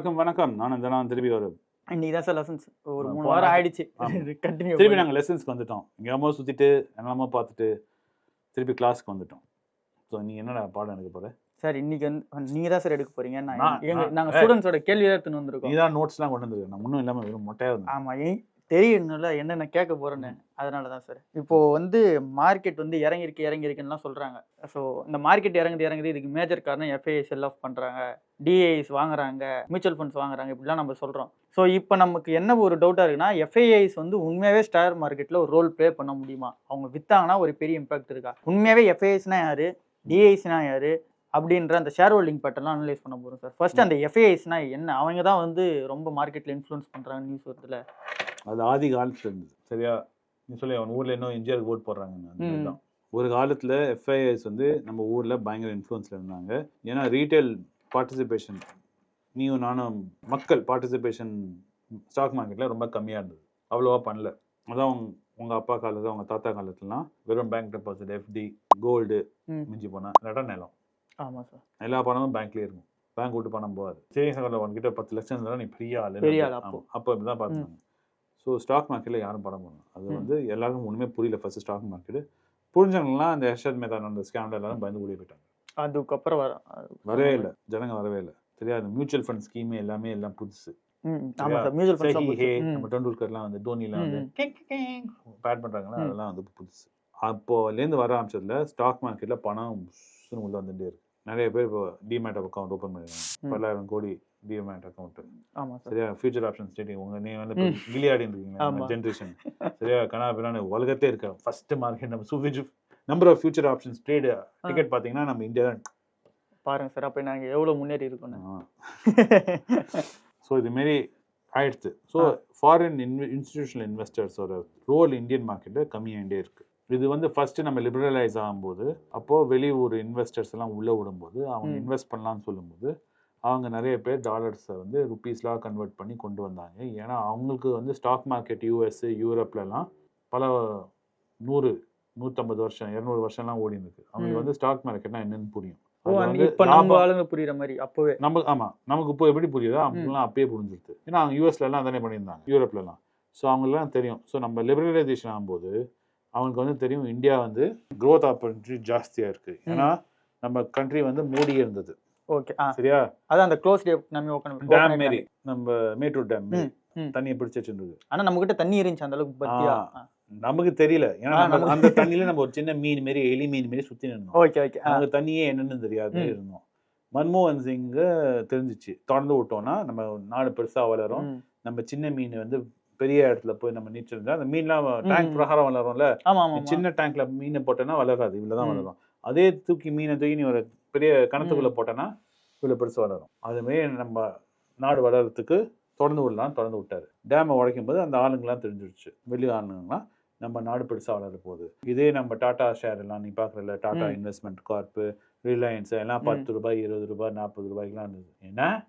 எல்லாருக்கும் வணக்கம். நான் இந்த நான் திருப்பி ஒரு இன்னைக்கு தான் சார் லெசன்ஸ் ஒரு மூணு வாரம். ஆயிடுச்சு. கண்டினியூ திருப்பி நாங்கள் லெசன்ஸ்க்கு வந்துட்டோம். எங்கேயாமோ சுற்றிட்டு என்னெல்லாமோ பார்த்துட்டு திருப்பி கிளாஸ்க்கு வந்துட்டோம். ஸோ நீ என்னடா பாடம் எடுக்க போற? சார் இன்னைக்கு வந்து நீங்க தான் சார் எடுக்க போறீங்க. நான் நான்- எங்க நான்- நாங்க ஏய். ஸ்டூடெண்ட்ஸோட கேள்வி தான் எடுத்துன்னு நீ வந்திருக்கோம் தான் நோட்ஸ்லாம் கொண்டு வந்துருக்கு. நான் ஒன்றும் இல்லாமல் வெறும் மொட்டையாக இருந்தேன். ஆமா ஏன் தெரியணும்ல என்னென்ன கேட்க போறேன்னு. அதனால தான் சார் இப்போ வந்து மார்க்கெட் வந்து இறங்கிருக்கு இறங்கிருக்குன்னுலாம் சொல்றாங்க. ஸோ இந்த மார்க்கெட் இறங்குது இறங்குது இதுக்கு மேஜர் காரணம் எஃப்ஐஐ செல் ஆஃப் பண்றாங்க. டிஐஸ் வாங்குறாங்க மியூச்சுவல் ஃபண்ட்ஸ் வாங்குறாங்க இப்படிலாம் நம்ம சொல்றோம். ஸோ இப்போ நமக்கு என்ன ஒரு டவுட்டா இருக்குன்னா எஃப்ஐஐஸ் வந்து உண்மையாவே ஸ்டார் மார்க்கெட்ல ஒரு ரோல் ப்ளே பண்ண முடியுமா? அவங்க வித்தாங்கன்னா ஒரு பெரிய இம்பாக்ட் இருக்கா? உண்மையாவே எஃப்ஐஐஸ்னா யாரு? டிஐஸ்னா யாரு? அப்படின்ற அந்த ஷேர் ஹோல்டிங் பேட்டர்லாம் அனலைஸ் பண்ண போறோம் சார் ஃபர்ஸ்ட் அந்த எஃப்ஐஐஸ்னா என்ன? அவங்க தான் வந்து ரொம்ப மார்க்கெட்ல இன்ஃப்ளூயன்ஸ் பண்றாங்க நியூஸ் வருதுல அது ஆதி காலத்துல இருந்தது. சரியா? நீ சொல்லி அவன் ஊரில் இன்னும் எம்ஜிஆர் ஓட் போடுறாங்க. ஒரு காலத்தில் எஃப்ஐஎஸ் வந்து நம்ம ஊரில் பயங்கர இன்ஃப்ளூயன்ஸில் இருந்தாங்க. ஏன்னா ரீட்டைல் பார்ட்டிசிபேஷன் நீயும் நானும் மக்கள் பார்ட்டிசிபேஷன் ஸ்டாக் மார்க்கெட்டில் ரொம்ப கம்மியாக இருந்தது. அவ்வளோவா பண்ணல. அதான் உங்க- உங்க அப்பா காலத்துல உங்க தாத்தா காலத்துலலாம் வெறும் பேங்க் டெபாசிட் எஃப்டி கோல்டு. மிஞ்சி போனா இல்லாட்டா நிலம். ஆமா சார் எல்லா பணமும் பேங்க்லயே இருக்கும். பேங்க் விட்டு பணம் போகாது. சேவிங்ஸ் அக்கௌண்ட்ல உன்கிட்ட பத்து லட்சம் இருந்தாலும் நீ பெரிய ஆளு அப்போ. அப்போ இப்படிதான் பார்த்தாங்க. ஸோ ஸ்டாக் மார்க்கெட்ல யாரும் பணம் பண்ணணும் அது. வந்து எல்லாருக்கும் ஒண்ணுமே புரியல ஃபர்ஸ்ட் ஸ்டாக் மார்க்கெட் புரிஞ்சவங்கலாம் அந்த ஹர்ஷத் மேதான் அந்த ஸ்கேம்ல எல்லாரும் பயந்து ஓடி போயிட்டாங்க. அதுக்கப்புறம் வர வரவே இல்லை. ஜனங்க வரவே இல்லை. தெரியாது. மியூச்சுவல் ஃபண்ட் ஸ்கீம் எல்லாமே எல்லாம் புதுசு. நம்ம டெண்டுல்கர்லாம் வந்து தோனிலாம் வந்து பேட் பண்றாங்களா? ம். அதெல்லாம் வந்து புதுசு. அப்போலேருந்து வர ஆரம்பிச்சதுல ஸ்டாக் மார்க்கெட்ல பணம் உள்ள வந்துட்டே இருக்கு. நிறைய பேர் இப்போ டிமேட் அக்கௌண்ட் ஓப்பன் பண்ணிருக்காங்க. பல்லாயிரம் கோடி டிமேட் அக்கௌண்ட் ஆமா சார். சரியா? ஃபியூச்சர் ஆப்ஷன்ஸ் ட்ரேடிங் உங்க நீ வந்து ம். விளையாடின்னு இருக்கீங்க. ஜென்ரேஷன் சரியா? கனா உலகத்தே இருக்க ஃபர்ஸ்ட் மார்க்கெட் நம்ம சூஃபிஜ் number of future options trade ticket பாத்தீங்கன்னா நம்ம இந்தியா தான். பாருங்க சார் அப்ப நாங்க எவ்வளவு முன்னேறி இருக்கோம்னு. ஸோ இதுமாரி ஆயிடுச்சு. ஸோ. ஃபாரின் இன்ஸ்டிடியூஷனல் இன்வெஸ்டர்ஸோட ரோல் இந்தியன் மார்க்கெட்டில் கம்மியாகிட்டே இருக்கு. இது வந்து ஃபர்ஸ்ட் நம்ம லிபரலைஸ் ஆகும்போது அப்போ வெளியூர் இன்வெஸ்டர்ஸ் எல்லாம் உள்ள விடும்போது அவங்க. இன்வெஸ்ட் பண்ணலாம்னு சொல்லும்போது அவங்க நிறைய பேர் டாலர்ஸை வந்து ருபீஸ்லாம் கன்வெர்ட் பண்ணி கொண்டு வந்தாங்க. ஏன்னா அவங்களுக்கு வந்து ஸ்டாக் மார்க்கெட் யூஎஸ் யூரோப்லலாம் பல நூறு நூற்றம்பது வருஷம் இரநூறு வருஷம்லாம் ஓடி இருக்கு அவங்களுக்கு. வந்து ஸ்டாக் மார்க்கெட்னா என்னன்னு புரியும். இப்ப நம்ம ஆளுங்க புரியுற மாதிரி அப்பவே. நம்ம ஆமா நமக்கு இப்போ எப்படி புரியுதோ அவங்களுக்குலாம் அப்பயே புரிஞ்சிருது. ஏன்னா அவங்க யூஎஸ்ல எல்லாம் தானே பண்ணியிருந்தாங்க யூரோப்ல எல்லாம் ஸோ அவங்களுக்குலாம் தெரியும். ஸோ நம்ம லிபரலைசேஷன் ஆகும்போது அவங்களுக்கு வந்து தெரியும் இந்தியா வந்து growth ஆப்பர்ச்சுனிட்டி ஜாஸ்தியா இருக்கு. ஏன்னா நம்ம கண்ட்ரி வந்து மூடி இருந்தது ஓகே சரியா? அதான் அந்த க்ளோஸ் நம்ம ஓபன் டேம் மாரி நம்ம மேட்டூர் டேம். தண்ணியை பிடிச்சி வச்சிருந்தது. ஆனா நம்ம கிட்ட தண்ணி இருந்துச்சு அந்த அளவுக்கு பத்தியா. நமக்கு தெரியல. ஏன்னா அந்த தண்ணியில நம்ம ஒரு சின்ன மீன் மாரி எலி மீன் மாரி சுத்தி நின்னோம். ஓகே ஓகே அவங்க தண்ணியே என்னன்னு தெரியாது. இருந்தோம். மன்மோகன் சிங் தெரிஞ்சிச்சு. தொடர்ந்து விட்டோம்னா நம்ம நாடு பெருசா வளரும். நம்ம சின்ன மீன் வந்து பெரிய இடத்துல போய் நம்ம நீச்சல் இருந்தா அந்த மீன்லாம் டேங்க். பிரகாரம் வளரும்ல. சின்ன டேங்க்ல மீனை போட்டேன்னா வளராது. இவ்வளவுதான். வளரும். அதே தூக்கி மீனை தூக்கி நீ ஒரு பெரிய கணத்துக்குள்ள போட்டேன்னா இவ்வளவு பெருசு வளரும். அதுமாரி நம்ம நாடு வளர்றதுக்கு தொடர்ந்து விடலாம் தொடர்ந்து விட்டாரு. டேமை உடைக்கும் போது அந்த ஆளுங்கெல்லாம் தெரிஞ்சிருச்சு. வெளி ஆளுங்கலாம் நம்ம நாடு பெருசா வளர போகுது. இதே நம்ம டாடா ஷேர் எல்லாம் நீ பாக்குறல டாடா. இன்வெஸ்ட்மெண்ட் கார்ப்பு ரிலையன்ஸ் எல்லாம். பத்து ரூபாய் இருபது ரூபாய் நாற்பது ரூபாய்க்குலாம் இருந்தது. என்ன?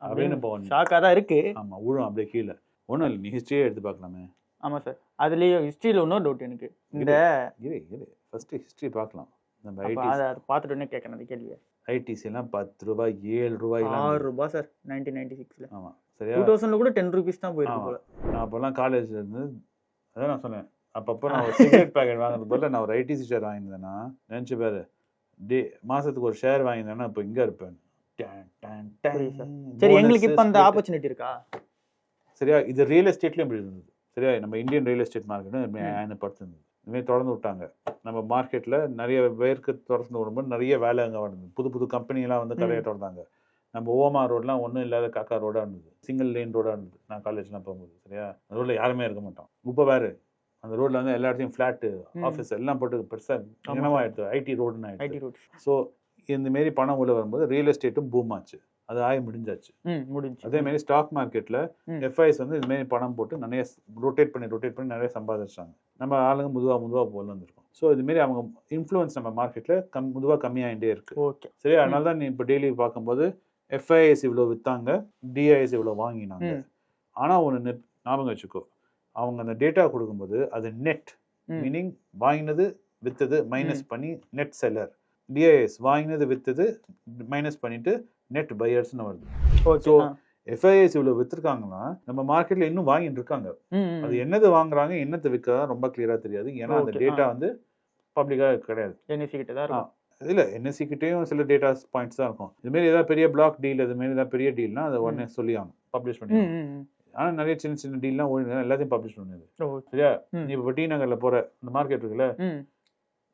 அப்படின்னு போகணும். ஷாக்கா தான் இருக்கு. ஆமா விழும் அப்படியே கீழே. ஒன்றும் இல்லை நீ ஹிஸ்ட்ரியே எடுத்து பார்க்கலாமே. ஆமா சார் அதுலயும் ஹிஸ்டரியில இன்னொரு டவுட் எனக்கு. இந்த இரு இரு. ஃபர்ஸ்ட் ஹிஸ்ட்ரி பார்க்கலாம். நம்ம அதை பார்த்துட்டு கேட்கணும் அந்த கேள்வியை. ஐடிசி எல்லாம் பத்து ரூபாய் ஏழு ரூபாய்லாம் ஆறு ரூபாய் சார் நைன்டீன் நைன்டி சிக்ஸ்ல ஆமா சரியா? டூ தௌசண்ட்ல கூட டென் ருபீஸ் தான் போயிருக்கு. போல. நான் அப்போல்லாம் காலேஜ்ல இருந்து அதான் நான் சொன்னேன். அப்பப்போ நான் ஒரு சிகரெட் பாக்கெட் வாங்குறது பதிலா நான் ஒரு ஐடிசி ஷேர் வாங்கியிருந்தேன்னா நினச்சி பாரு. டே மாசத்துக்கு ஒரு ஷேர் வாங்கியிருந்தேன்னா இப்போ இங்க இருப்பேன். சார். எங்களுக்கு இப்ப அந்த ஆப்பர்ச்சுனிட்டி இருக்கா? சரியா? இது ரியல் எஸ்டேட்லயும் இப்படி இருந்தது. சரியா? நம்ம இந்தியன் ரியல் எஸ்டேட் மார்க்கெட்டும் ம். இதுமாரி தொடர்ந்து விட்டாங்க. நம்ம மார்க்கெட்ல நிறைய பேருக்கு தொடர்ந்து விடும்போது நிறைய வேலை அங்கே வந்தது புது புது கம்பெனிலாம் வந்து கடையை ம். திறந்தாங்க. நம்ம ஓமா ரோட்லாம் ஒன்றும் இல்லாத காக்கா ரோடா இருந்தது. சிங்கிள் லேன் ரோடா இருந்தது. நான் காலேஜ்லாம் போகும்போது சரியா? அந்த ரோட்ல யாருமே இருக்க மாட்டோம். இப்போ வேறு அந்த ரோட்ல வந்து எல்லா இடத்தையும் ஃப்ளாட்டு. ஆஃபீஸ் எல்லாம் போட்டு பெருசா ஆமா. என்னவா சார். ஆயிடுது. ஐடி ரோடுன்னு ரூட் ஸோ இந்த மாரி பணம் உள்ள வரும்போது ரியல் எஸ்டேட்டும் பூம் ஆச்சு. அது ஆகி முடிஞ்சாச்சு. முடிஞ்சு அதே மாதிரி ஸ்டாக் மார்க்கெட்ல ம். எஃப்ஐஸ் வந்து இது மாதிரி பணம் போட்டு நிறைய ரொட்டேட் பண்ணி ரொட்டேட் பண்ணி நிறைய சம்பாதிச்சாங்க. நம்ம ஆளுங்க முதுவா முதுவா போல வந்திருக்கோம். ஸோ இது மாதிரி அவங்க இன்ஃப்ளூயன்ஸ் நம்ம மார்க்கெட்ல கம் முதுவா கம்மியாகிட்டே இருக்கு. ஓகே சரி அதனால தான் நீ இப்போ டெய்லி பார்க்கும்போது எஃப்ஐஎஸ் இவ்வளோ வித்தாங்க டிஐஎஸ் இவ்வளோ வாங்கினாங்க. ம். ஆனா ஒன்று நெட் ஞாபகம் வச்சுக்கோ. அவங்க அந்த டேட்டா கொடுக்கும்போது அது நெட். மீனிங் வாங்கினது வித்தது மைனஸ் பண்ணி நெட் செல்லர் டிஐஎஸ் வாங்கினது வித்தது மைனஸ் பண்ணிட்டு நெட் பையர்ஸ்னு வருது. So, எஃப்ஐஎஸ் இவ்வளவு வித்திருக்காங்கன்னா நம்ம மார்க்கெட்ல இன்னும் வாங்கிட்டு இருக்காங்க. அது என்னது வாங்குறாங்க என்னத்தை விற்க ரொம்ப கிளியரா தெரியாது. ஏன்னா அந்த டேட்டா வந்து பப்ளிக்கா கிடையாது. NSE கிட்ட தான் இல்ல என்எஸ்சி கிட்டேயும் சில டேட்டா பாயிண்ட்ஸ் தான் இருக்கும். இது மாதிரி ஏதாவது பெரிய பிளாக் டீல் இது மாதிரி ஏதாவது பெரிய டீல்னா அதை உடனே சொல்லி ஆகணும் பப்ளிஷ் பண்ணி. ஆனா நிறைய சின்ன சின்ன டீல்லாம் ஓடி எல்லாத்தையும் பப்ளிஷ் பண்ணுது சரியா. நீ இப்போ டி நகர்ல போற அந்த மார்க்கெட் இருக்குல்ல?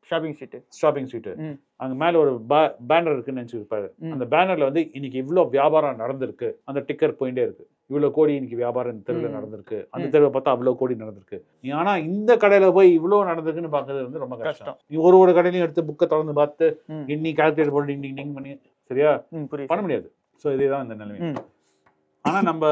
Shopping street shopping street. அங்க மேல ஒரு பேனர் இருக்குன்னு நினைச்சிருப்பாரு. அந்த பேனர்ல வந்து இன்னைக்கு இவ்வளவு வியாபாரம் நடந்திருக்கு. அந்த டிக்கர் போயிட்டே இருக்கு. இவ்வளவு கோடி இன்னைக்கு வியாபாரம் இந்த தெருவில். நடந்திருக்கு. அந்த. தெருவை பார்த்தா அவ்வளவு கோடி நடந்திருக்கு. நீ ஆனா இந்த கடையில போய் இவ்வளவு நடந்திருக்குன்னு பாக்குறது வந்து ரொம்ப கஷ்டம். நீ ஒரு ஒரு கடையிலையும் எடுத்து புக்கை திறந்து பார்த்து. இன்னி கால்குலேட் போட்டு டிங் டிங் பண்ணி சரியா? பண்ண முடியாது. ஸோ இதேதான் இந்த நிலைமை. ஆனா நம்ம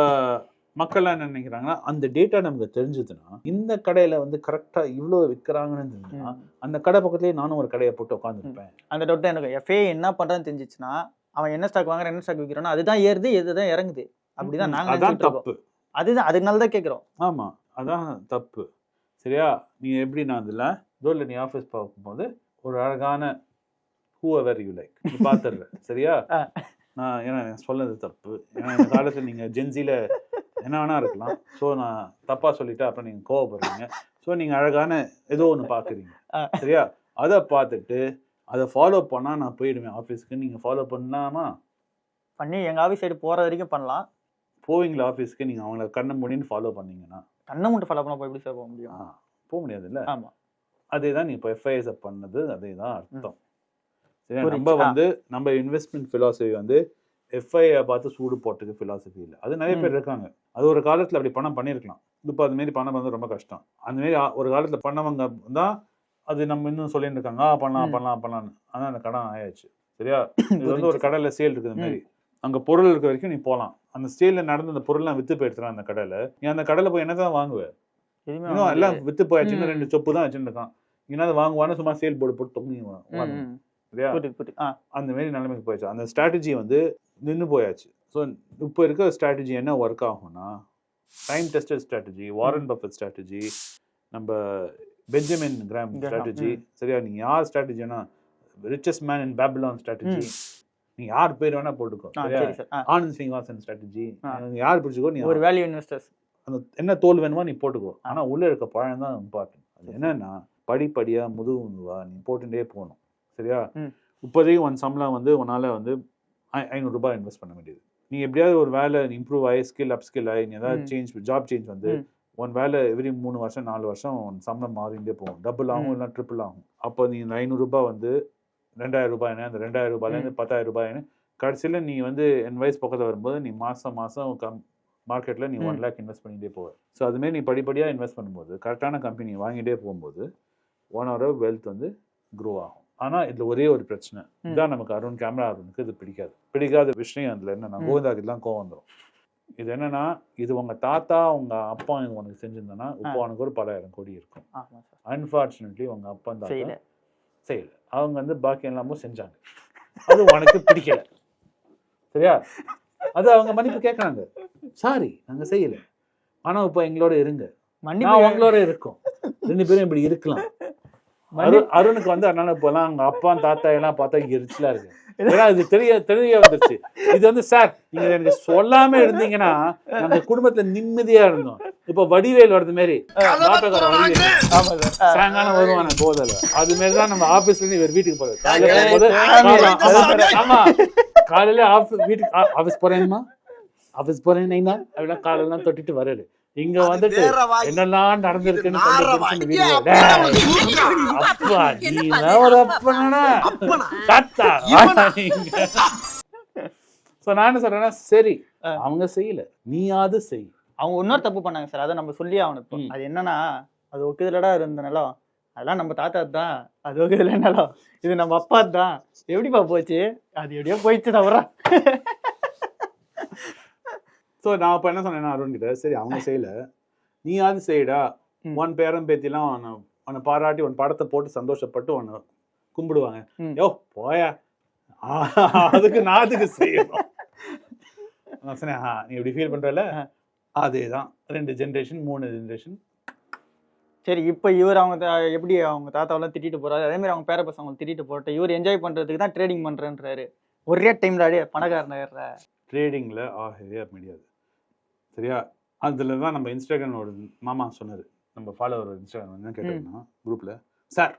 மக்கள்லாம் என்ன நினைக்கிறாங்கன்னா அந்த டேட்டா நமக்கு தெரிஞ்சதுன்னா இந்த கடையில வந்து கரெக்டா இவ்வளவு விற்கிறாங்கன்னு தெரிஞ்சுன்னா. அந்த கடை பக்கத்துலயே நானும் ஒரு கடையை போட்டு உட்காந்துருப்பேன் அந்த டவுட் தான் எனக்கு. எஃப்ஏ என்ன பண்றான்னு தெரிஞ்சிச்சுன்னா அவன் என்ன ஸ்டாக் வாங்குறான் என்ன ஸ்டாக் விற்கிறானோ அதுதான் ஏறுது இதுதான் இறங்குது. அப்படிதான் நாங்க அதான். தப்பு. அதுதான் அதனால தான் கேக்குறோம். ஆமா அதான் தப்பு. சரியா? நீ எப்படி நான் இதுல ரோட்ல நீ ஆஃபீஸ் பார்க்கும்போது ஒரு அழகான ஹூ எவர் யூ லைக் நீ பாத்துடுற சரியா. நான் ஏன்னா சொன்னது தப்பு. ஏன்னா காலத்துல நீங்க ஜென்சில என்ன வேணா இருக்கலாம். ஸோ நான் தப்பா சொல்லிட்டு அப்புறம் நீங்க கோவப்படுறீங்க ஸோ நீங்க அழகான ஏதோ ஒன்று பாக்குறீங்க. சரியா? அதை பார்த்துட்டு அதை ஃபாலோ பண்ணா நான் போயிடுவேன் ஆஃபீஸ்க்கு நீங்க ஃபாலோ பண்ணாமா பண்ணி எங்க ஆஃபீஸ் சைடு போற வரைக்கும் பண்ணலாம். போவீங்களா ஆஃபீஸ்க்கு நீங்க அவங்கள கண்ணை மூடின்னு ஃபாலோ பண்ணீங்கன்னா. கண்ணை மட்டும் ஃபாலோ பண்ண போய் எப்படி சார் போக முடியும்? போக முடியாதுல்ல? ஆமா. அதே தான் நீ இப்போ எஃப்ஐஎஸ் பண்ணது அதே தான் அர்த்தம். சரி. நம்ம. வந்து நம்ம இன்வெஸ்ட்மெண்ட் philosophy வந்து எஃப்ஐஐ பார்த்து சூடு போட்டுக்கு philosophy இல்லை. அது நிறைய பேர் இருக்காங்க. அது ஒரு காலத்துல அப்படி பணம் பண்ணியிருக்கலாம். இப்போ அது மாரி பணம் வந்து ரொம்ப கஷ்டம். அந்த மாரி ஆ- ஒரு காலத்துல பண்ணவங்க தான் அது நம்ம இன்னும் சொல்லிட்டு இருக்காங்க. ஆ பண்ணலாம். பண்ணலாம் பண்ணலாம்னு. ஆனா அந்த கடன் ஆயாச்சு. சரியா? இது வந்து ஒரு. கடையில சேல் இருக்குது மாதிரி அங்க பொருள் இருக்க வரைக்கும் நீ போலாம். அந்த சேல்ல நடந்த அந்த பொருள்லாம் வித்து போயிடுறான் அந்த கடையில. நீ அந்த கடையில போய் என்னதான் வாங்குவ? எதுவுமே இன்னும் வாங்க எல்லாம் முடியாது. வித்து போயாச்சு. இன்னும் ம். ரெண்டு சொப்பு தான் வச்சுருக்கான் என்னது வாங்குவான்னு சும்மா சேல் போர்டு போட்டு தொங்கி ம், வாங்க ம். இல்லையா புரியுது புரியுது. ஆ அந்த மாதிரி நிலைமைக்கு போயாச்சு அந்த ஸ்ட்ராட்டஜி வந்து நின்று போயாச்சு ஸோ இப்போ இருக்க ஸ்ட்ராட்டஜி என்ன ஒர்க் ஆகும்னா time tested strategy Warren Buffett strategy நம்ம பெஞ்சமின் கிராம் ஸ்ட்ராட்டஜி. சரியா? நீங்க யார் ஸ்ட்ராட்டஜினா richest man in Babylon strategy ம். நீ யார் பேர் வேணா போட்டுக்கோ ஆனந்த் ஸ்ரீனிவாசன் ஸ்ட்ராட்டஜி. யார் பிடிச்சிக்கோ நீ ஒரு வேல்யூ இன்வெஸ்டர்ஸ் அந்த என்ன தோல் வேணுமோ நீ போட்டுக்கோ. ஆனா உள்ள இருக்க பழம் தான் இம்பார்ட்டன்ட் அது என்னன்னா படிப்படியா முதுகு முதுவா நீ போட்டுட்டே போகணும். சரியா. இப்போதைக்கு ஒன் சம்பளம் வந்து உன்னால வந்து ஐ- ஐநூறு ரூபாய் இன்வெஸ்ட் பண்ண வேண்டியது நீ எப்படியாவது ஒரு வேலை இம்ப்ரூவ் ஆகி ஸ்கில் அப் ஸ்கில் ஆகி நீ ஏதாவது. சேஞ்ச் ஜாப் சேஞ்ச் வந்து. உன் வேலை எவ்ரி மூணு வருஷம் நாலு வருஷம் உன் சம்பளம் மாறிண்டே போகும் டபுள் ஆகும். இல்லை ட்ரிபிள் ஆகும் அப்போ நீ இந்த ஐநூறு ரூபாய் வந்து ரெண்டாயிரம் ரூபாய்னு அந்த ரெண்டாயிரம் ரூபாயிலேருந்து பத்தாயிரம் ரூபாய்னு கடைசியில் நீ வந்து என் வயசு பக்கத்தில் வரும்போது நீ மாதம் மாதம் கம் மார்க்கெட்டில் நீ ஒன். லேக் இன்வெஸ்ட் பண்ணிகிட்டே போவ ஸோ அதுமாரி நீ படிப்படியாக இன்வெஸ்ட் பண்ணும்போது கரெக்டான கம்பெனி வாங்கிட்டே போகும்போது ஒன் ஹவர் வெல்த் வந்து க்ரோ ஆகும் ஆனால் இதில் ஒரே ஒரு பிரச்சனை. ம். இதான் நமக்கு அருண் கேமரா அருணுக்கு இது பிடிக்காது. பிடிக்காத விஷயம் அதில் என்னன்னா ம். கோவிந்தாக்கு கோவம் வந்துடும் இது என்னன்னா இது உங்க தாத்தா உங்க அப்பா உனக்கு செஞ்சிருந்தனா இப்போ உனக்கு ஒரு பலாயிரம் கோடி இருக்கும். அன்ஃபார்ச்சுனேட்லி உங்க அப்பா தாத்தா செய்யல. அவங்க வந்து பாக்கி எல்லாமும் செஞ்சாங்க. அது உனக்கு பிடிக்கல. சரியா? அது அவங்க மன்னிப்பு கேட்கறாங்க சாரி நாங்க செய்யல. ஆனா இப்போ எங்களோட இருங்க. மன்னிப்பு உங்களோட இருக்கோம். ரெண்டு பேரும் இப்படி இருக்கலாம். அருணுக்கு வந்து அதனால இப்போலாம் அவங்க அப்பா தாத்தா எல்லாம் பார்த்தா எரிச்சலா இருக்கு. ஏன்னா இது தெரிய தெரிய வந்துருச்சு. இது வந்து சார் நீங்க எனக்கு சொல்லாம இருந்தீங்கன்னா நாங்க குடும்பத்துல நிம்மதியா இருந்தோம். இப்ப வடிவேல் சார். ஆ. சாயங்காலம் வருவான போதல அது மாதிரி தான் நம்ம ஆபீஸ்ல இருந்து இவர் வீட்டுக்கு போறது காலையில ஆமா. காலையில ஆபீஸ் வீட்டுக்கு ஆ- ஆபீஸ் போறேன்மா. ஆபீஸ் போறேன் நைனா. அப்படிலாம் காலெல்லாம் தொட்டிட்டு வர்றாரு. இங்க வந்துட்டு என்னெல்லாம் நடந்திருக்குன்னு அப்பா நீ ஒரு அப்பனா? தாத்தா சோ நான் என்ன சொல்றேன்னா சரி. அவங்க செய்யல. நீயாவது செய். அவங்க இன்னொரு தப்பு பண்ணாங்க சார். அதை நம்ம சொல்லி ஆகணும். அது என்னன்னா அது ஒக்குதுலடா இருந்த நிலம். அதெல்லாம் நம்ம தாத்தா தான். அது ஒக்குதுல நிலம். இது நம்ம அப்பா தான். எப்படிப்பா போச்சு? அது எப்படியோ போயிடுச்சு தவிர. சோ நான் அப்ப என்ன சொன்னேன்னா அருண் கிட்ட சரி அவங்க செய்யல. நீயாவது செய்யடா. உன் பேரம் பேத்திலாம் உன்னை உன்னை பாராட்டி உன் படத்தை போட்டு சந்தோஷப்பட்டு உன்னை கும்பிடுவாங்க. யோ போயா. அதுக்கு நான் அதுக்கு செய்யணும். நான் சொன்னேன் "ஆ, நீ இப்படி ஃபீல் பண்றல ஆ. அதேதான். ரெண்டு ஜென்ரேஷன் மூணு ஜென்ரேஷன் சரி இப்போ இவர் அவங்க எப்படி அவங்க தாத்தாவெல்லாம் திட்டிட்டு போறாரு? அதே மாதிரி அவங்க பேர பசங்க திட்டிட்டு போட்டு இவர் என்ஜாய் பண்றதுக்கு தான் ட்ரேடிங் பண்றேன்றாரு. ஒரே டைம்ல அடியே பணக்காரன் ட்ரேடிங்கில் ஆ ஹெவியாக முடியாது. சரியா? அதில் தான் நம்ம இன்ஸ்டாகிராமோட மாமா சொன்னார். நம்ம ஃபாலோவர் இன்ஸ்டாகிராம் என்ன கேட்டோம்னா குரூப்பில் சார்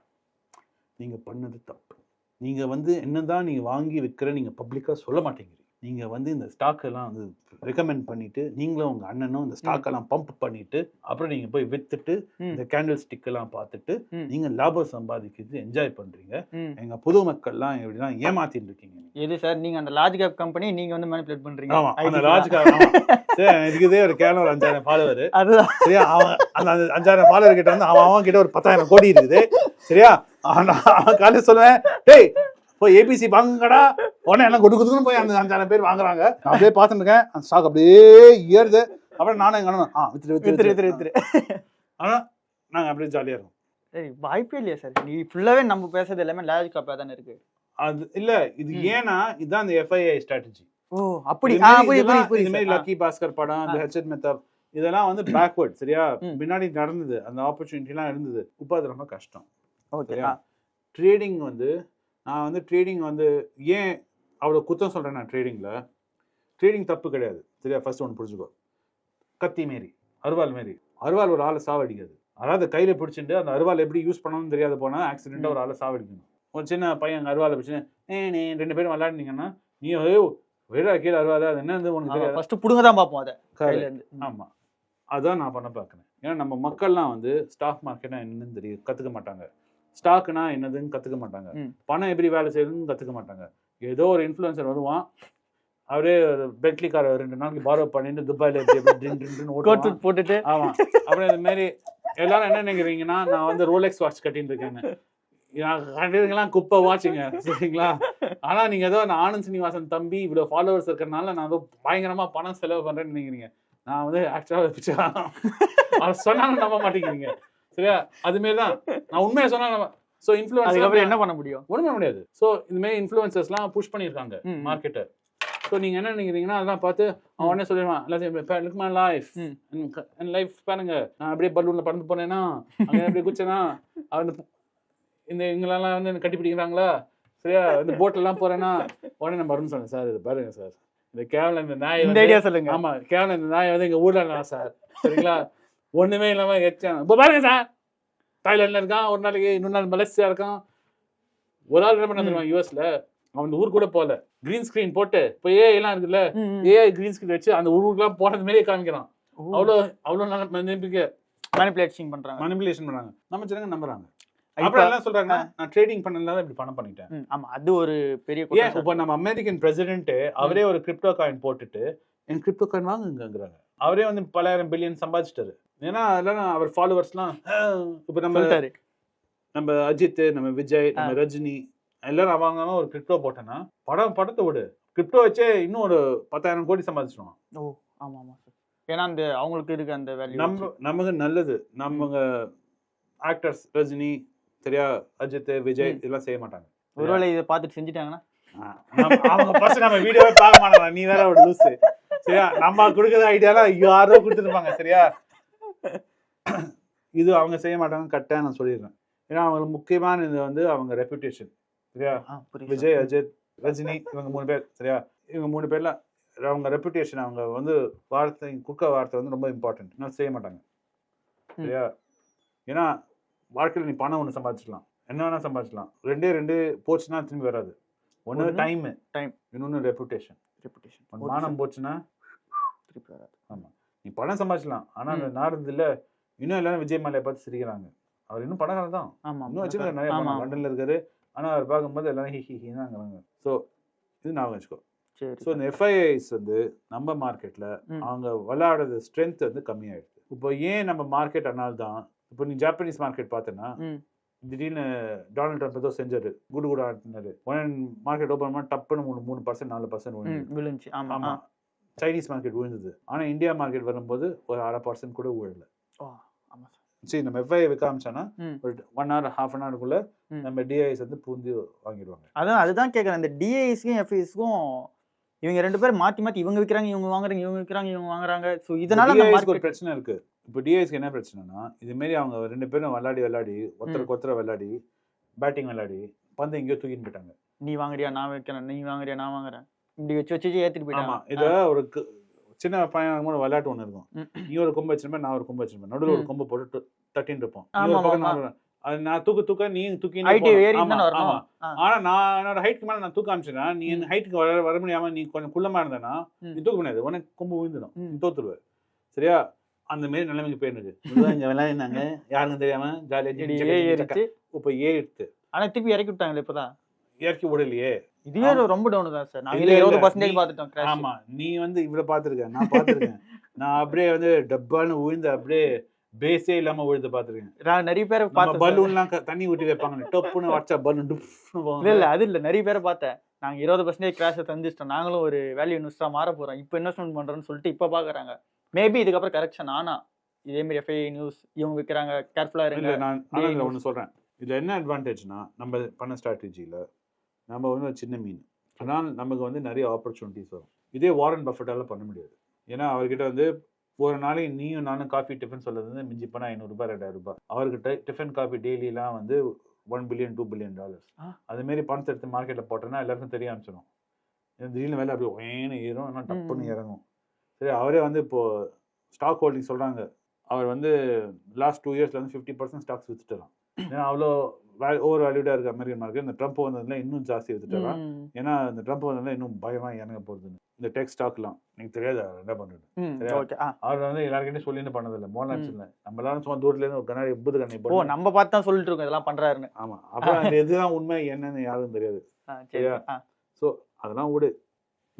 நீங்கள் பண்ணது தப்பு. நீங்கள் வந்து என்னதான் நீங்கள் வாங்கி விற்கிற நீங்கள் பப்ளிக்காக சொல்ல மாட்டேங்கிறீங்க. நீங்கள் வந்து இந்த ஸ்டாக் எல்லாம் வந்து ரெக்கமெண்ட் பண்ணிட்டு நீங்களும் உங்கள் அண்ணனும் இந்த ஸ்டாக் எல்லாம் பம்ப் பண்ணிட்டு அப்புறம் நீங்கள் போய் வித்துட்டு ம். இந்த கேண்டில் ஸ்டிக் எல்லாம் பார்த்துட்டு. நீங்கள் லாபம் சம்பாதிக்கிறது என்ஜாய் பண்ணுறீங்க ம். எங்க பொதுமக்கள்லாம் எப்படின்னா ஏமாத்திட்டு இருக்கீங்க. எது சார் நீங்க அந்த லார்ஜ் கேப் கம்பெனி நீங்க வந்து மேனிபுலேட் பண்றீங்க? ஆமா அந்த லாஜிக்கா ஆமா. சரி இதுக்குதே ஒரு கேன ஒரு அஞ்சாயிரம் ஃபாலோவர் அதுதான். சரியா? அவன் அந்த அஞ்சாயிரம் ஃபாலோவர் கிட்ட வந்து அவன் அவன் கிட்ட ஒரு பத்தாயிரம் கோடி இருக்குது. சரியா? அவன் அவன் காலையில் சொல்லுவேன் டேய் போய் ஏபிசி வாங்குங்கடா உடனே எல்லாம் கொடு கொடுக்குன்னு போய் அந்த அஞ்சாயிரம் பேர் வாங்குறாங்க. அப்படியே பார்த்துட்டு இருக்கேன். அந்த ஸ்டாக் அப்படியே ஏறுது. அப்புறம் நானும் எங்க ஆ வித்துரு வித்துரு வித்துரு வித்துரு வித்துரு வித்துரு ஆனா நாங்க அப்படியே ஜாலியா இருக்கோம் சரி வாய்ப்பே இல்லையா சார் நீ ஃபுல்லாவே நம்ம பேசுறது எல்லாமே லார்ஜ் கேப்பா தானே இருக்கு. அது இல்ல இது. ஏன்னா இதுதான் அந்த எஃப்ஐஐ ஸ்ட்ராட்டஜி ஓ அப்படி. இந்த மாதிரி லக்கி பாஸ்கர் படம் அந்த ஹெச்எட் மெத்தப் இதெல்லாம் வந்து பேக்வர்ட் சரியா? ம். முன்னாடி நடந்தது அந்த ஆப்பர்ச்சுனிட்டி எல்லாம் இருந்தது. இப்போ அது ரொம்ப கஷ்டம் ஓகே ட்ரேடிங் வந்து நான் வந்து ட்ரேடிங் வந்து ஏன் அவ்வளோ குத்தம் சொல்றேன் நான் ட்ரேடிங்ல ட்ரேடிங் தப்பு கிடையாது. சரியா? ஃபர்ஸ்ட் ஒன்று புரிஞ்சுக்கோ. கத்தி மாரி. அருவாள் மாரி. அருவாள் ஒரு ஆளை சாவடிக்காது. அதாவது கையில பிடிச்சிட்டு அந்த அருவாள் எப்படி யூஸ் பண்ணணும்னு தெரியாத போனா ஆக்சிடென்ட்டாக ஒரு ஆளை சாவடிக்கணும். ஒரு சின்ன பையன் அங்க அருவாளை பிடிச்சி ஏ நீ ரெண்டு பேரும் விளையாடுனீங்கன்னா நீ வேற கீழே அருவாள்? அது என்னது உனக்கு ஃபர்ஸ்ட் புடுங்க தான் பாப்போம் அத. கையில Correct. இருந்து. ம். ஆமா. அதான் நான் பண்ண பார்க்குறேன். ஏன்னா நம்ம மக்கள்லாம் வந்து ஸ்டாக் மார்க்கெட்னா என்னன்னு தெரியும் கற்றுக்க மாட்டாங்க. ஸ்டாக்னா என்னதுன்னு கற்றுக்க மாட்டாங்க. பணம் எப்படி வேலை செய்யுதுன்னு கற்றுக்க மாட்டாங்க. ஏதோ ஒரு இன்ஃப்ளூயன்சர் வருவான். அவரே ஒரு பென்ட்லி கார் ரெண்டு நாளைக்கு பாரோ பண்ணிட்டு துபாயில் சூட் போட்டுட்டு. ஆமா. அப்புறம் இந்த மாதிரி எல்லாரும் என்ன நினைக்கிறீங்கன்னா நான் வந்து ரோலெக்ஸ் வாட்ச் கட்டின்னு இருக்கேன்னு. நான் கட்டிருக்கெல்லாம் குப்பை வாட்சுங்க சரிங்களா? ஆனா நீங்க ஏதோ நான் ஆனந்த் சீனிவாசன் தம்பி இவ்வளவு ஃபாலோவர்ஸ் இருக்கறனால நான் ஏதோ பயங்கரமா பணம் செலவு பண்றேன்னு நினைக்கிறீங்க. நான் வந்து ஆக்சுவலா அதை சொன்னாலும் நம்ப மாட்டேங்கிறீங்க. சரியா? அதுமாரி தான் நான் உண்மையை சொன்னா ஸோ அதுக்கப்புறம் இன்ஃப்ளூயன்ஸ் என்ன பண்ண முடியும்? ஒன்றும் பண்ண முடியாது. ஸோ இந்த மாதிரி இன்ஃப்ளூயன்சர்ஸ்லாம் புஷ் பண்ணியிருக்காங்க. மார்க்கெட்டை ஸோ நீங்க என்ன நினைக்கிறீங்கன்னா அதெல்லாம் பார்த்து அவன் உடனே சொல்லிடுவான் எல்லாத்தையும் லுக் மை. லைஃப். என் லைஃப் பாருங்க. நான் அப்படியே பலூன்ல பறந்து போனேன்னா அங்கே அப்படியே குச்சேனா அந்த இந்த இவங்களெல்லாம் வந்து என்ன கட்டி பிடிக்கிறாங்களா? சரியா? இந்த போட்டெல்லாம் போறேன்னா உடனே நம்ம வரும்னு சொன்னேன் சார் இது பாருங்க சார். இந்த கேவலம் இந்த நாய் இந்த ஐடியா சொல்லுங்க. ஆமா கேவலம் இந்த நாய் வந்து எங்க ஊர்ல சார். சரிங்களா? ஒண்ணுமே இல்லாம எச்சான் இப்போ பாருங்க சார். தாய்லாந்துல இருக்கான் ஒரு நாளைக்கு இன்னொரு நாள் மலேசியா இருக்கான். ஒரு ஆள் என்ன பண்ண யூஎஸ்ல அவன் ஊர் கூட போகல. கிரீன் ஸ்கிரீன் போட்டு இப்போ ஏஐ எல்லாம் இருக்குல்ல. ஏஐ கிரீன் ஸ்கிரீன் வச்சு அந்த ஊருக்குலாம் போனது மாதிரியே காமிக்கிறான். அவ்வளோ அவ்வளோ நல்ல நம்பிக்கை. மேனிபுலேஷன் பண்றாங்க. மனிபுலேஷன் பண்ணாங்க நம்ம ஜனங்க நம்புறாங்க. அப்புறம் என்ன சொல்றாங்கன்னா நான் ட்ரேடிங் பண்ணல இப்படி பணம் பண்ணிட்டேன். ஆமா அது ஒரு பெரிய. இப்போ நம்ம அமெரிக்கன் பிரசிடென்ட் அவரே ஒரு கிரிப்டோ காயின் போட்டுட்டு என் கிரிப்டோ காயின் வாங்குங்கிறாங்க அவரே வந்து பலாயிரம் பில்லியன் சம்பாதிச்சிட்டாரு. ஏன்னா அதெல்லாம் அவர் ஃபாலோவர்ஸ்லாம் இப்போ நம்ம நம்ம அஜித் நம்ம விஜய் நம்ம ரஜினி எல்லாரும் அவங்க ஒரு கிரிப்டோ போட்டேன்னா படம் படத்தை விடு கிரிப்டோ வச்சே இன்னும் ஒரு பத்தாயிரம் கோடி சம்பாதிச்சிடுவான் ஓ ஆமா ஆமா சார் ஏன்னா அந்த அவங்களுக்கு இருக்க அந்த வேல்யூ நம்ம நமக்கு நல்லது. நம்ம ஆக்டர்ஸ் ரஜினி சரியா அஜித் விஜய். இதெல்லாம் செய்ய மாட்டாங்க. ஒருவேளை இதை பார்த்துட்டு செஞ்சுட்டாங்கன்னா? அவங்க ஃபர்ஸ்ட் நம்ம வீடியோவே பார்க்க மாட்டாங்க நீ வேற ஒரு லூசு. சரியா? நம்ம கொடுக்குற ஐடியாலாம் யாரோ கொடுத்துருப்பாங்க சரியா? இது அவங்க செய்ய மாட்டாங்க கரெக்டாக நான் சொல்லிடுறேன். ஏன்னா அவங்களுக்கு முக்கியமான இது வந்து அவங்க ரெப்புடேஷன் சரியா? விஜய். அஜித் ரஜினி இவங்க மூணு பேர் சரியா? இவங்க மூணு பேர்ல அவங்க ரெப்புடேஷன் அவங்க வந்து வார்த்தை குறுக்க வார்த்தை வந்து ரொம்ப இம்பார்ட்டன்ட் இன்னும் செய்ய மாட்டாங்க. சரியா? ஏன்னா வாழ்க்கையில் நீ பணம் ஒன்று சம்பாதிச்சிடலாம் என்ன வேணா சம்பாதிச்சிடலாம் ரெண்டே ரெண்டு போச்சுன்னா திரும்பி வராது. ஒன்று டைம் time. இன்னொன்று ரெப்புடேஷன் மானம் போச்சுன்னா? திருப்பி வராது. நீ பணம் சம்பாதிச்சலாம் ஆனா அந்த ம். நாடு இல்ல இன்னும் எல்லாரும் விஜய் மலையை பார்த்து சிரிக்கிறாங்க. அவர் இன்னும் பணக்காரர் தான். ஆமா இன்னும் வச்சுருக்காரு நிறைய பணம் லண்டன்ல இருக்காரு. ஆனா அவர் பார்க்கும்போது எல்லாரும் ஹி ஹி ஹிங்கிறாங்க ஸோ இது ஞாபகம் வச்சுக்கோ. சரி ஸோ இந்த எஃப்ஐஐஸ் வந்து நம்ம மார்க்கெட்ல ம். அவங்க விளையாடுறது ஸ்ட்ரென்த் வந்து கம்மியாயிடுது. இப்போ ஏன் நம்ம மார்க்கெட் அதனால தான் இப்போ நீ ஜாப்பனீஸ் மார்க்கெட் பார்த்தேன்னா. திடீர்னு டொனால்ட் ட்ரம்ப் ஏதோ செஞ்சாரு. குடு குடு ஆட்டினாரு. உடனே மார்க்கெட் ஓப்பன் பண்ணா டப்புன்னு மூணு மூணு பர்சன்ட் நாலு பர்சன்ட் விழுந்துச்சு. ஆமா. சைனீஸ் மார்க்கெட் விழுந்தது. ஆனா இந்தியா மார்க்கெட் வரும்போது ஒரு அரை பர்சன்ட் கூட விழல. சார் நம்ம எஃப்ஐ காமிச்சோன்னா ம். ஒரு ஒன் ஹவர் ஹாஃப் அன் ஹவருக்குள்ள. நம்ம டிஐஸ் வந்து பூந்து வாங்கிடுவாங்க. அதான் அதுதான் கேட்குறேன் இந்த டிஐஸ்க்கும் எஃப்ஐஸ்க்கும் இவங்க ரெண்டு பேரும் மாத்தி மாத்தி இவங்க விற்கிறாங்க இவங்க வாங்குறாங்க இவங்க விற்கிறாங்க இவங்க வாங்குறாங்க. ஸோ இதனால ஒரு பிரச்சனை இருக்கு. இப்போ டிஐஸ்க்கு என்ன பிரச்சனைனா இது மாரி அவங்க ரெண்டு பேரும் விளையாடி விளையாடி ஒருத்தருக்கு ஒருத்தர் விளையாடி பேட்டிங் விளையாடி பந்து எங்கேயோ தூக்கிட்டு போயிட்டாங்க. நீ வாங்குறியா நான் வைக்கிறேன் நீ வாங்குறியா நான் வாங்குறேன். இப்படி வச்சு வச்சு ஆமா போயிட்டாங்க. இத ஒரு சின்ன பையன் கூட விளையாட்டு ஒண்ணு இருக்கும். நீ ஒரு கொம்பு வச்சிருப்பேன் நான் ஒரு கொம்பு வச்சிருப்பேன் நடுவுல ஒரு. கொம்பு போட்டு தட்டின்னு இருப்போம். நான் அது நான் தூக்கு தூக்க நீ தூக்கி ஹைட். ஆனா நான் என்னோட ஹைட்க்கு மேல நான் தூக்க ஆரம்பிச்சேன்னா நீ ம். ஹைட்டுக்கு வர வர முடியாம நீ கொஞ்சம் குள்ளமா இருந்தேன்னா. நீ தூக்க முடியாது. உனக்கு கொம்பு விழுந்துடும். நீ தோத்துருவ சரியா? அந்த மாதிரி நிலைமைக்கு இங்க விளையாடினாங்க யாருக்கும் தெரியாம ஜாலியா இப்ப ஏறிடுத்து ஆனா திருப்பி இறக்கி விட்டாங்களே இப்பதான் இறக்கி விடலையே. இதுவே ரொம்ப டவுன் தான் சார் நாங்க. இருபது பர்சன்டேஜ் பார்த்துட்டோம் ஆமா. நீ வந்து இவ்வளவு பாத்துருக்க நான் பாத்துருக்கேன் நான் அப்படியே வந்து டப்பான்னு விழுந்து அப்படியே பேஸே இல்லாம விழுந்து பாத்துருக்கேன் நான் நிறைய பேரை பார்த்தேன். பலூன்லாம் தண்ணி ஊட்டி வைப்பாங்க டப்புன்னு வச்சா பலூன் இல்ல இல்ல அது இல்ல. நிறைய பேரை பார்த்தேன். நாங்க இருபது பர்சன்டேஜ் கிராஷை தந்துச்சிட்டோம் நாங்களும் ஒரு வேல்யூ இன்வெஸ்டா மாற போறோம். இப்போ இன்வெஸ்ட்மெண்ட் பண்றோம்னு சொல்லிட்டு இப்ப பாக்குறாங்க. மேபி இதுக்கப்புறம் கரெக்ஷன் ஆனா இதே மாதிரி எஃப்ஐ நியூஸ் இவங்க விற்கிறாங்க கேர்ஃபுல்லா இல்ல இருங்க நான் ஆனா. ஒண்ணு சொல்றேன். இதுல என்ன அட்வான்டேஜ்னா நம்ம பண்ண ஸ்ட்ராட்டஜில நம்ம வந்து ஒரு சின்ன மீன். அதனால் நமக்கு வந்து நிறைய ஆப்பர்ச்சுனிட்டிஸ் வரும். இதே வாரன் பஃபட்டால பண்ண முடியாது. ஏன்னா அவர்கிட்ட வந்து ஒரு நாளைக்கு நீயும் நானும் காஃபி டிஃபன் சொல்றது வந்து மிஞ்சி போனா ஐநூறுரூபா ரெண்டாயிரம் ரூபாய் அவர்கிட்ட டிஃபன் காஃபி டெய்லிலாம் வந்து one billion two billion dollars ஆ. அது மாரி பணத்தை எடுத்து மார்க்கெட்ல போட்டோன்னா எல்லாருக்கும் தெரிய ஆரம்பிச்சிடும். திடீர்னு வேலை அப்படியே ஒயேன்னு ஏறும் ஆனால் டப்புன்னு. இறங்கும். சரி அவரே வந்து இப்போ ஸ்டாக் ஹோல்டிங் சொல்றாங்க. அவர் வந்து லாஸ்ட் டூ இயர்ஸ்ல வந்து ஃபிஃப்டி பர்சன்ட் ஸ்டாக்ஸ் வித்துட்டாராம் ஏன்னா அவ்வளோ ஓவர் வேல்யூடா இருக்கு அமெரிக்கன் மார்க்கெட் இந்த ட்ரம்ப் வந்ததுல இன்னும் ஜாஸ்தி வித்துட்டாராம் ம், ஏன்னா இந்த ட்ரம்ப் வந்ததுல இன்னும் பயமா இறங்க போகுதுன்னு இந்த டெக் ஸ்டாக்லாம் எனக்கு தெரியாது என்ன. ஆ. அவர் வந்து எல்லாருக்கிட்டையும் சொல்லின்னு பண்ணதில்லை. இல்லை நம்ம எல்லாரும் சும்மா தூரத்துல இருந்து ஒரு கண்ணாடி எண்பது கண்ணி ஓ நம்ம பார்த்து தான் சொல்லிட்டு இருக்கோம் இதெல்லாம் பண்றாருன்னு. ஆமா. அப்புறம் அந்த எதுதான் உண்மை என்னன்னு யாருக்கும் தெரியாது. சரியா? ஸோ அதெல்லாம் விடு.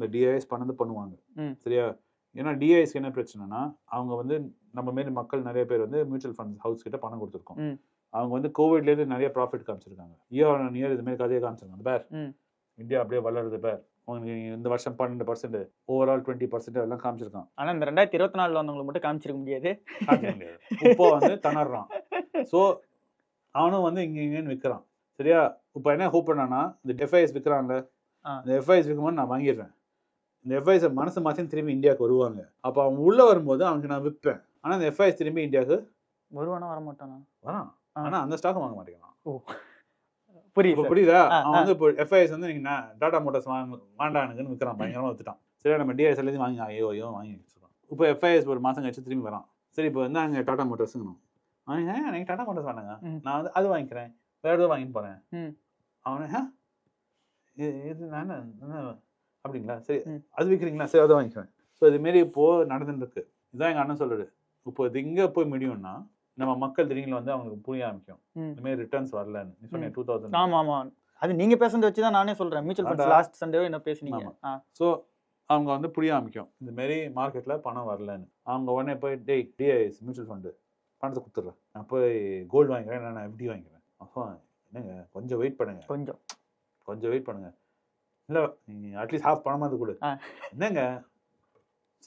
இந்த டிஐஎஸ் பண்ணது பண்ணுவாங்க. சரியா? ஏன்னா டிஐஎஸ்க்கு என்ன பிரச்சனைனா அவங்க வந்து நம்ம மாரி மக்கள் நிறைய பேர் வந்து மியூச்சுவல் ஃபண்ட்ஸ் ஹவுஸ் கிட்ட பணம் கொடுத்துருக்கோம். அவங்க வந்து கோவிட்ல இருந்து நிறைய ப்ராஃபிட் காமிச்சிருக்காங்க. இயர் ஆன் இயர் இது மாதிரி கதையை காமிச்சிருக்காங்க. பேர். இந்தியா அப்படியே வளருது பேர். உங்களுக்கு இந்த வருஷம் பன்னெண்டு பர்சன்ட் ஓவரால் டுவெண்ட்டி பர்சன்ட் எல்லாம் காமிச்சிருக்கான் ஆனா இந்த ரெண்டாயிரத்தி இருபத்தி நாலுல வந்தவங்களுக்கு மட்டும் காமிச்சிருக்க முடியாது. இப்போ வந்து திணறான். ஸோ அவனும் வந்து இங்க இங்கன்னு விற்கிறான் சரியா? இப்போ என்ன ஹோப் பண்ணானா இந்த எஃப்ஐஎஸ் விற்கிறான்ல. இந்த எஃப்ஐஎஸ் விற்கும்போது நான் வாங்கிடுறேன். இந்த எஃப்ஐஎஸ் மனசு மாற்றி திரும்பி இந்தியாவுக்கு வருவாங்க. அப்போ அவன் உள்ள வரும்போது அவனுக்கு நான் விற்பேன் ஆனால் இந்த எஃப்ஐஎஸ் திரும்பி இந்தியாவுக்கு வருவானா வர மாட்டானா வரான். ஆ. ஆனால் அந்த ஸ்டாக் வாங்க மாட்டேங்கிறான். ஓ. புரியுது. புரியுதா? அவன். வந்து இப்போ எஃப்ஐஎஸ் வந்து நீங்க நான் டாடா மோட்டார்ஸ் வாங்க வேண்டானுக்குன்னு விற்கிறான் பயங்கரமா வித்துட்டான். சரி நம்ம டிஎஸ் எல்லாத்தையும் வாங்கி ஐயோ ஐயோ வாங்கி வச்சிருக்கோம் இப்போ எஃப்ஐஎஸ் ஒரு மாசம் கழிச்சு திரும்பி வரான். சரி இப்போ வந்து அங்கே டாடா மோட்டார்ஸ்ங்கணும் "ஏன், எனக்கு டாடா மோட்டார்ஸ் வேணாங்க ம். நான் வந்து அது வாங்கிக்கிறேன். வேற ஏதோ வாங்கிட்டு போறேன். அவனு "ஹே, இது நான் என்ன- அப்படிங்களா? சரி. அது விற்கிறீங்களா சரி அதை வாங்கிக்கிறேன். ஸோ இதுமாரி இப்போ நடந்துட்டு இருக்கு. இதான் எங்க அண்ணன் சொல்றாரு. இப்போ இது இங்க போய் முடியும்னா நம்ம மக்கள் திடீர்னு வந்து அவங்களுக்கு புரிய ஆரம்பிக்கும். இந்த மாதிரி ரிட்டர்ன்ஸ் வரலன்னு. நீ சொன்ன. டூ தௌசண்ட் ஆமா ஆமா அது நீங்க பேசுனதை வச்சு தான் நானே சொல்றேன். Mutual funds. லாஸ்ட் சண்டே என்ன பேசுனீங்க? ஸோ அவங்க வந்து புரிய ஆரம்பிக்கும். இந்த மாரி மார்க்கெட்ல பணம் வரலன்னு. அவங்க உடனே போய் டேய் டிஐஎஸ் மியூச்சுவல் ஃபண்டு பணத்தை கொடுத்துட்றேன். நான் போய் கோல்டு வாங்கிக்கிறேன் நான் எஃப்டி வாங்கிக்கிறேன். அப்போ என்னங்க? கொஞ்சம் வெயிட் பண்ணுங்க. கொஞ்சம். கொஞ்சம் வெயிட் பண்ணுங்க. இல்லை நீ அட்லீஸ்ட் ஹாஃப் பணமாவது கொடு. ஆ. என்னங்க?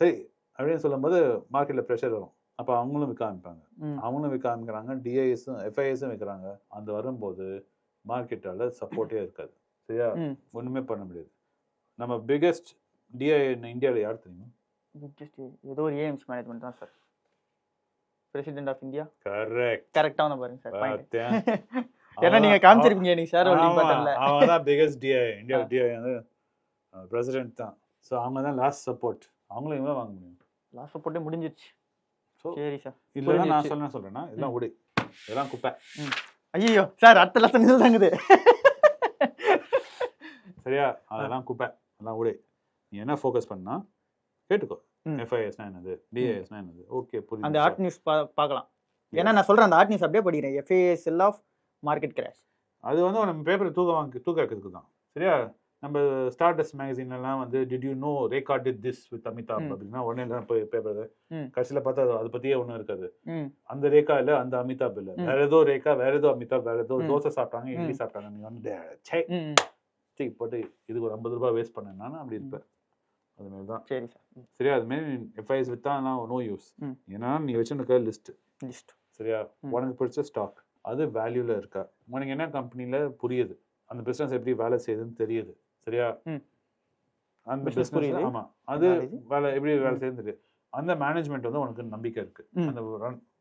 சரி. அப்படின்னு சொல்லும்போது மார்க்கெட்ல ப்ரெஷர் வரும். அப்போ அவங்களும் விற்க ஆரம்பிப்பாங்க. அவங்களும் விற்க ஆரம்பிக்கிறாங்க டிஐஎஸும் எஃப்ஐஎஸும் விற்கிறாங்க. அந்த வரும்போது மார்க்கெட்டால சப்போர்ட்டே இருக்காது. சரியா? ம். ஒண்ணுமே பண்ண முடியாது. நம்ம பிகெஸ்ட் டிஐ இந்தியாவில் யார் தெரியுமா? ஏதோ ஒரு ஏஎம்ஸ் மேனேஜ்மெண்ட் தான் sir president of India correct கரெக்டா வந்து பாருங்க சார் ஏன்னா நீங்க காமிச்சிருப்பீங்க நீங்க ஹோல்டிங் பட்டன்ல அவங்க தான் பிகெஸ்ட் டிஐ இந்தியா. டிஐ வந்து பிரசிடென்ட் தான். ஸோ அவங்க தான் லாஸ்ட் சப்போர்ட் அவங்களும் இவங்க வாங்க முடியும். லாஸ்ட் சப்போர்ட்டே முடிஞ்சிருச்சு. ஸோ சரி சார். இல்லைன்னா நான். சொல்ல சொல்றேன்னா இதெல்லாம் விடு. இதெல்லாம் குப்பை. ஐயோ சார் அடுத்த லெசன் இது தாங்குது. சரியா? அதெல்லாம் குப்பை. அதெல்லாம் விடு. நீ என்ன ஃபோக்கஸ் பண்ணா கேட்டுக்கோ. எஃப்ஐஎஸ்னா என்னது? டிஐஎஸ்னா என்னது? ஓகே அந்த புரியுது ஆர்ட் நியூஸ் பார்க்கலாம். ஏன்னா நான் சொல்றேன் அந்த ஆர்ட் நியூஸ் அப்படியே படிக்கிறேன். FA sell off market crash அது வந்து நம்ம பேப்பர் தூக்க வாங்க தூக்க வைக்கிறதுக்கு தான் சரியா? நம்ம ஸ்டார்டஸ் மேகசின் எல்லாம் வந்து did you know record did this with Amitabh. அப்படின்னா உடனே எல்லாம் போய் பேப்பர். கடைசியில் பார்த்தா அது- அதை பற்றியே ஒன்றும் இருக்காது அந்த ரேகா இல்ல அந்த அமிதாப் இல்ல. வேற ஏதோ ரேகா வேற ஏதோ அமிதாப் வேற ஏதோ. தோசை சாப்பிட்டாங்க இட்லி. சாப்பிட்டாங்க நீ வந்து போட்டு இதுக்கு ஒரு ஐம்பது ரூபாய் வேஸ்ட் பண்ணேன் நான் அப்படி இருப்பேன். அது மாதிரி தான். சரி சார். சரியா? அது மாதிரி எஃப்ஐஎஸ் வித்தா நோ யூஸ். ஏன்னா நீ வச்சுருக்க லிஸ்ட் லிஸ்ட் சரியா. உனக்கு பிடிச்ச ஸ்டாக் அது வேல்யூல இருக்கா? உனக்கு என்ன கம்பெனில புரியுது? அந்த பிசினஸ் எப்படி வேலை செய்யுதுன்னு தெரியுது. சரியா. அந்த பிசினஸ். ஆமா. அது. வேலை எப்படி வேலை தெரியுது. அந்த மேனேஜ்மெண்ட் வந்து உனக்கு நம்பிக்கை இருக்கு. அந்த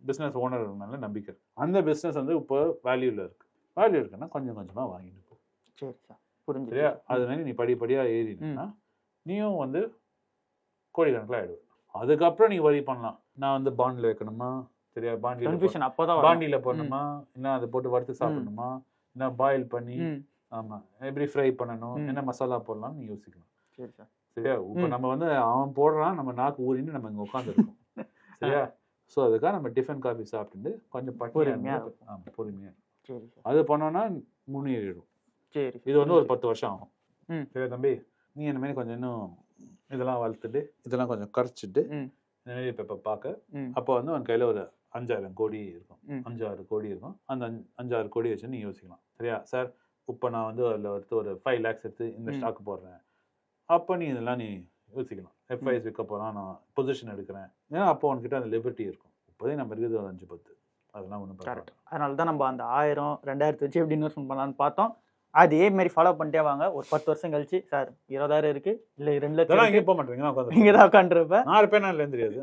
பிசினஸ் ஓனர் மேல நம்பிக்கை இருக்கு. அந்த பிசினஸ் வந்து இப்போ வேல்யூல இருக்கு. வேல்யூ இருக்குன்னா கொஞ்சம் கொஞ்சமா வாங்கிட்டு போ. சரி சார் புரிஞ்சு சரியா? அது மாதிரி நீ படிப்படியா ஏறினா நீயும் வந்து கோடிக்கணக்கில் ஆயிடுவ. அதுக்கப்புறம் நீ வரி பண்ணலாம். நான் வந்து பாண்டில் வைக்கணுமா? சரியா? பாண்டியில் கன்ஃபியூஷன் அப்போதான். பாண்டியில போடணுமா? இல்ல அதை போட்டு வறுத்து சாப்பிடணுமா? இல்ல பாயில் பண்ணி ம் ஆமா. எப்படி ஃப்ரை பண்ணணும். என்ன மசாலா போடலாம் நீ யோசிக்கணும். சரி சார். சரியா? இப்போ. நம்ம வந்து அவன் போடுறான் நம்ம நாக்கு ஊறின்னு நம்ம இங்க உட்காந்துருக்கோம் சரியா? ஸோ அதுக்காக நம்ம டிஃபன் காஃபி சாப்பிட்டுட்டு கொஞ்சம் பொறுமையா பட்டியா ஆமா பொறுமையா சரி சார். அது பண்ணோம்னா முன்னேறிடும். சரி இது வந்து ஒரு பத்து வருஷம் ஆகும். ம். சரியா தம்பி? நீ இந்த மாதிரி கொஞ்சம் இன்னும் இதெல்லாம் வளர்த்துட்டு இதெல்லாம் கொஞ்சம் கரைச்சிட்டு. இந்த மாதிரி இப்போ பார்க்க அப்போ வந்து உன் கையில ஒரு அஞ்சாயிரம் கோடி இருக்கும். அஞ்சாறு கோடி இருக்கும். அந்த அஞ்சு- அஞ்சாறு கோடி வச்சு நீ யோசிக்கலாம். சரியா சார் இப்போ நான் வந்து அதில் எடுத்து ஒரு ஃபைவ் லேக்ஸ் எடுத்து இந்த. ஸ்டாக் போடுறேன். அப்போ நீ இதெல்லாம் நீ யோசிக்கலாம். எஃப்ஐஎஸ் விற்க போகிறோம் நான் பொசிஷன் எடுக்கிறேன். ஏன்னா அப்போ உனக்கிட்ட அந்த லிபர்ட்டி இருக்கும். இப்போதே நம்ம இருக்குது ஒரு அஞ்சு பத்து. அதெல்லாம் ஒன்றும் கரெக்ட் அதனால தான் நம்ம அந்த ஆயிரம் ரெண்டாயிரத்து வச்சு எப்படி இன்வெஸ்ட்மெண்ட் பண்ணலாம்னு பார்த்தோம். அதே மாதிரி ஃபாலோ பண்ணிட்டே வாங்க. ஒரு பத்து வருஷம் கழிச்சு சார் இருபதாயிரம் இருக்கு. இல்ல ரெண்டு லட்சம். எங்கே போக மாட்டேங்க நீங்க தான் உட்காந்துருப்ப நாலு பேர் நான் தெரியாது.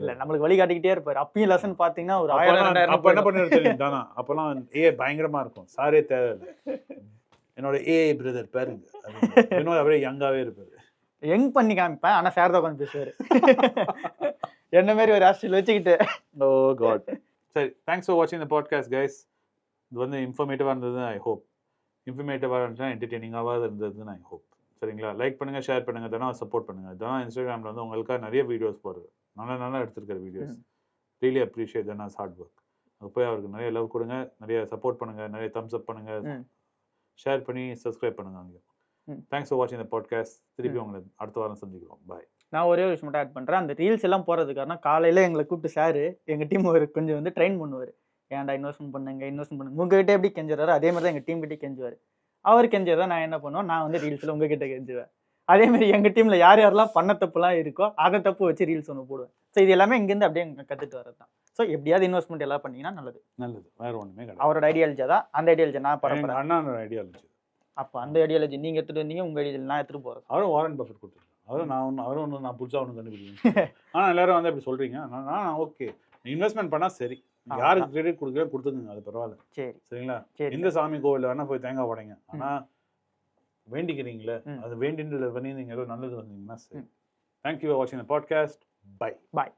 இல்ல நம்மளுக்கு வழி காட்டிக்கிட்டே இருப்பாரு. அப்பயும் லெசன் பாத்தீங்கன்னா ஒரு ஆயிரம் ரெண்டாயிரம் அப்போ என்ன தெரியும்? தானா? அப்போல்லாம் ஏ பயங்கரமா இருக்கும். சாரே தேவையில்லை. என்னோட ஏ பிரதர் பாருங்க. வினோத் அப்படியே யங்காவே இருப்பாரு. யங் பண்ணி காமிப்பேன். ஆனா சார் தான் உட்காந்து பேசுவாரு. என்ன மாதிரி ஒரு ஹாஸ்டல் வச்சுக்கிட்டு. ஓ காட் சரி தேங்க்ஸ் ஃபார் வாட்சிங் த பாட்காஸ்ட் கைஸ் இது வந்து இன்ஃபர்மேட்டிவாக இருந்தது ஐ ஹோப் இன்ஃபர்மேட்டிவாக இருந்துச்சுன்னா என்டர்டெய்னிங்காக இருந்ததுன்னு ஐ ஹோப் சரிங்களா? லைக் பண்ணுங்க ஷேர் பண்ணுங்க தானே சப்போர்ட் பண்ணுங்க. தானே இன்ஸ்டாகிராமில் வந்து உங்களுக்காக நிறைய வீடியோஸ் போடுறது. நல்லா நல்லா எடுத்திருக்கிற வீடியோஸ் ரியலி அப்ரிஷியேட் தானே ஹார்ட் ஒர்க் அங்கே போய் அவருக்கு நிறைய லவ் கொடுங்க நிறைய சப்போர்ட் பண்ணுங்க நிறைய தம்ஸ் அப் பண்ணுங்க. ம். ஷேர் பண்ணி சப்ஸ்கிரைப் பண்ணுங்க அங்கே. தேங்க்ஸ் ஃபார் வாட்சிங் த பாட்காஸ்ட் திருப்பி உங்களை அடுத்த வாரம் சந்திக்கிறோம். பாய் நான் ஒரே ஒரு விஷயம் மட்டும் ஆட் பண்றேன். அந்த ரீல்ஸ் எல்லாம் காரணம் காலையில எங்களை கூப்பிட்டு சார். எங்க டீம் ஒரு கொஞ்சம் வந்து ட்ரெயின் பண்ணுவார். ஏன்டா இன்வெஸ்ட்மெண்ட் பண்ணுங்க இன்வெஸ்ட்மெண்ட் பண்ணுங்க. உங்ககிட்ட எப்படி கெஞ்சுறாரு அதே மாதிரி தான் எங்க டீம் கிட்டே கெஞ்சுவார். அவர் கெஞ்சதை நான் என்ன பண்ணுவேன்? நான் வந்து ரீல்ஸ்ல உங்ககிட்ட கெஞ்சுவேன். அதே மாதிரி எங்க டீம்ல யார் யாரெல்லாம் பண்ண தப்புலாம் இருக்கோ அதை தப்பு வச்சு ரீல்ஸ் ஒன்று போடுவேன். ஸோ இது எல்லாமே இங்கேருந்து அப்படியே கத்துட்டு வரது தான் ஸோ எப்படியாவது இன்வெஸ்ட்மெண்ட் எல்லாம் பண்ணீங்கன்னா நல்லது. நல்லது. வேற ஒன்றுமே கிடையாது. அவரோட ஐடியாலஜி தான். அந்த ஐடியாலஜி நான் பரப்புறேன் அண்ணானோட ஐடியா இருந்துச்சு அப்போ அந்த ஐடியாலஜி நீங்க எடுத்துட்டு வந்தீங்க உங்க ஐடியாலஜி நான் எடுத்துட்டு போறேன் அவரும் வாரன் பஃபட் கொடுத்துருக்காரு. அவரும் நான் ஒன்று அவரும் ஒன்று நான் புதுசாக ஒன்று கண்டுபிடிக்கிறேன் ஆனால் எல்லாரும் வந்து அப்படி சொல்கிறீங்க நான் ஓகே இன்வெஸ்ட்மெண்ட் பண்ணால் சரி. யாருக்கு கிரெடிட் கொடுக்குறோ கொடுத்துக்குங்க அது பரவாயில்ல. சரி. சரிங்களா? சரி எந்த சாமி கோவிலில் வேணால் போய் தேங்காய் உடைங்க. ஆனால் வேண்டிக்கிறீங்களே. அது வேண்டின்றது பண்ணி நீங்கள் ஏதோ நல்லது வந்தீங்கன்னா சரி. தேங்க்யூ ஃபார் வாட்சிங் த பாட்காஸ்ட் பை பாய்